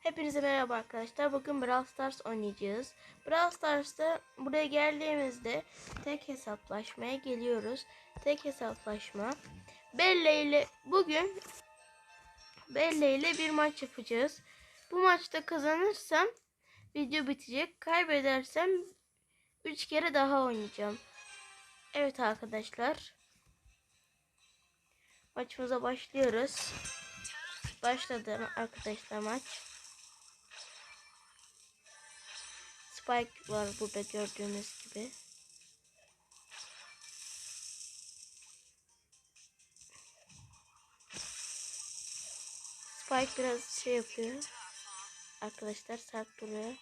Hepinize merhaba arkadaşlar. Bugün Brawl Stars oynayacağız. Brawl Stars'ta buraya geldiğimizde tek hesaplaşmaya geliyoruz. Tek hesaplaşma. Belle ile bugün Belle ile bir maç yapacağız. Bu maçta kazanırsam video bitecek. Kaybedersem 3 kere daha oynayacağım. Evet arkadaşlar. Maçımıza başlıyoruz. Başladı arkadaşlar maç. Spike var burada gördüğünüz gibi. Spike biraz şey yapıyor. Arkadaşlar sert duruyor.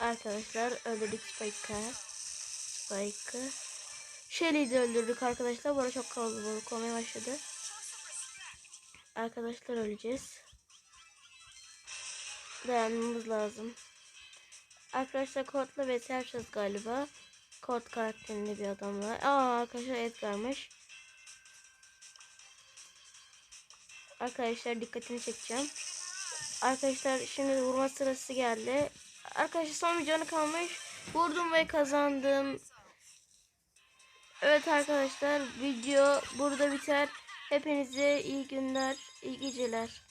Arkadaşlar öldürdük Spike'ı. Spike'ı. Shelly'i de öldürdük arkadaşlar. Arada çok kalabalık olmaya başladı. Arkadaşlar öleceğiz. Dayanmamız lazım. Arkadaşlar Kurt'la vs yapacağız galiba. Kurt karakterinde bir adam var. Aa arkadaşlar Edgar'mış. Arkadaşlar dikkatini çekeceğim. Arkadaşlar şimdi vurma sırası geldi. Arkadaşlar son bir canı kalmış. Vurdum ve kazandım. Evet arkadaşlar video burada biter. Hepinize iyi günler, iyi geceler.